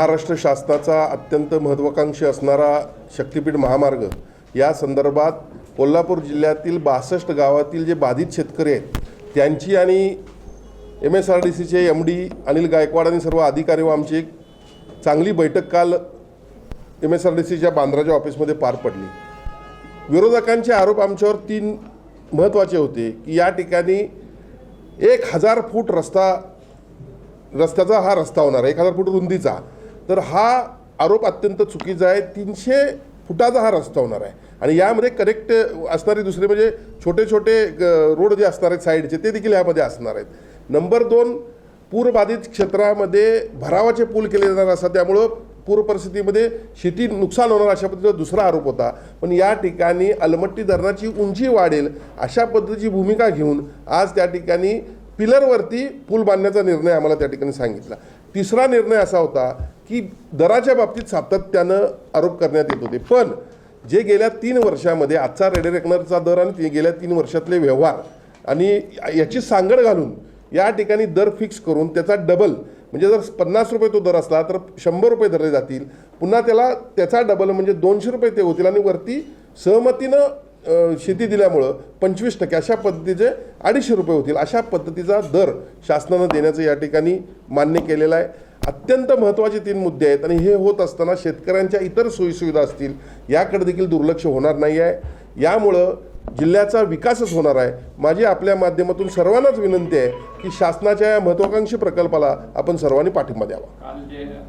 महाराष्ट्र शासनाचा अत्यंत महत्त्वाकांक्षी असणारा शक्तिपीठ महामार्ग. या संदर्भात कोल्हापूर जिल्ह्यातील बासष्ट गावातील जे बाधित शेतकरी आहेत त्यांची आणि एम एस आर डी सीचे एम डी अनिल गायकवाड आणि सर्व अधिकारी व आमची एक चांगली बैठक काल एम एस आर डी सीच्या बांद्राच्या ऑफिसमध्ये पार पडली. विरोधकांचे आरोप आमच्यावर तीन महत्त्वाचे होते की या ठिकाणी एक हजार फूट रस्ता रस्त्याचा हा रस्ता होणार आहे एक हजार फूट रुंदीचा. तर हा आरोप अत्यंत चुकीचा आहे. तीनशे फुटाचा हा रस्ता होणार आहे. आणि यामध्ये करेक्ट असणारे दुसरे म्हणजे छोटे छोटे ग- रोड जे असणार आहेत साईडचे ते देखील यामध्ये असणार आहेत. नंबर दोन पूरबाधित क्षेत्रामध्ये भरावाचे पूल केले जाणार असतात. त्यामुळं पूर परिस्थितीमध्ये शेती नुकसान होणार अशा पद्धतीचा दुसरा आरोप होता. पण या ठिकाणी अलमट्टी धरणाची उंची वाढेल अशा पद्धतीची भूमिका घेऊन आज त्या ठिकाणी पिलरवरती पूल बांधण्याचा निर्णय आम्हाला त्या ठिकाणी सांगितला. तिसरा निर्णय असा होता की दराच्या बाबतीत सातत्यानं आरोप करण्यात येत होते. पण जे गेल्या तीन वर्षामध्ये आजचा रेडे रेकनरचा दर आणि ते गेल्या तीन वर्षातले व्यवहार आणि याची सांगड घालून या ठिकाणी दर फिक्स करून त्याचा डबल म्हणजे जर पन्नास रुपये तो दर असला तर शंभर रुपये धरले जातील. पुन्हा त्याला त्याचा डबल म्हणजे दोनशे रुपये ते होतील आणि वरती सहमतीनं शेती दिल्यामुळं पंचवीस टक्के अशा पद्धतीचे अडीचशे रुपये होतील. अशा पद्धतीचा दर शासनानं देण्याचं या ठिकाणी मान्य केलेलं आहे. अत्यंत महत्त्वाचे तीन मुद्दे आहेत आणि हे होत असताना शेतकऱ्यांच्या इतर सोयीसुविधा असतील याकडे देखील दुर्लक्ष होणार नाही आहे. यामुळं जिल्ह्याचा विकासच होणार आहे. माझी आपल्या माध्यमातून सर्वांनाच विनंती आहे की शासनाच्या या महत्त्वाकांक्षी प्रकल्पाला आपण सर्वांनी पाठिंबा द्यावा.